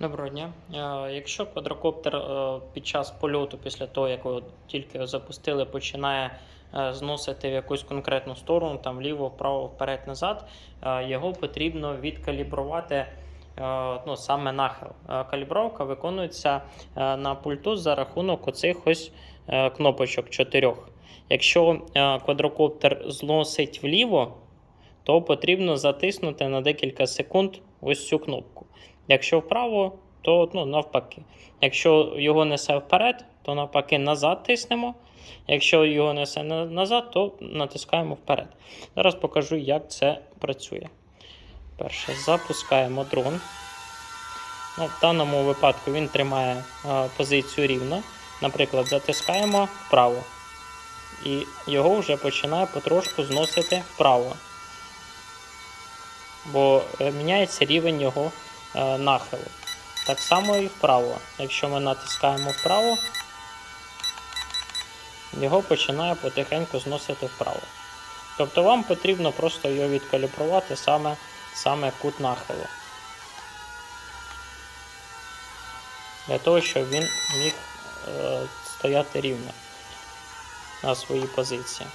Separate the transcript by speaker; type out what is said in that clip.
Speaker 1: Доброго дня. Е, Якщо квадрокоптер е, під час польоту, після того, як його тільки запустили, починає е, зносити в якусь конкретну сторону, там вліво, вправо, вперед, назад, його потрібно відкалібрувати ну, саме нахил. Калібровка виконується на пульту за рахунок оцих ось кнопочок чотирьох. Якщо квадрокоптер зносить вліво, то потрібно затиснути на декілька секунд ось цю кнопку. Якщо вправо, то ну, навпаки. Якщо його несе вперед, то навпаки назад тиснемо. Якщо його несе назад, то натискаємо вперед. Зараз покажу, як це працює. Перше, запускаємо дрон. Ну, в даному випадку він тримає е, позицію рівно. Наприклад, затискаємо вправо. І його вже починає потрошку зносити вправо. Бо е, міняється рівень його нахилу. Так само і вправо. Якщо ми натискаємо вправо, його починає потихеньку зносити вправо. Тобто вам потрібно просто його відкалібрувати саме, саме кут нахилу. Для того, щоб він міг е, стояти рівно на своїй позиції.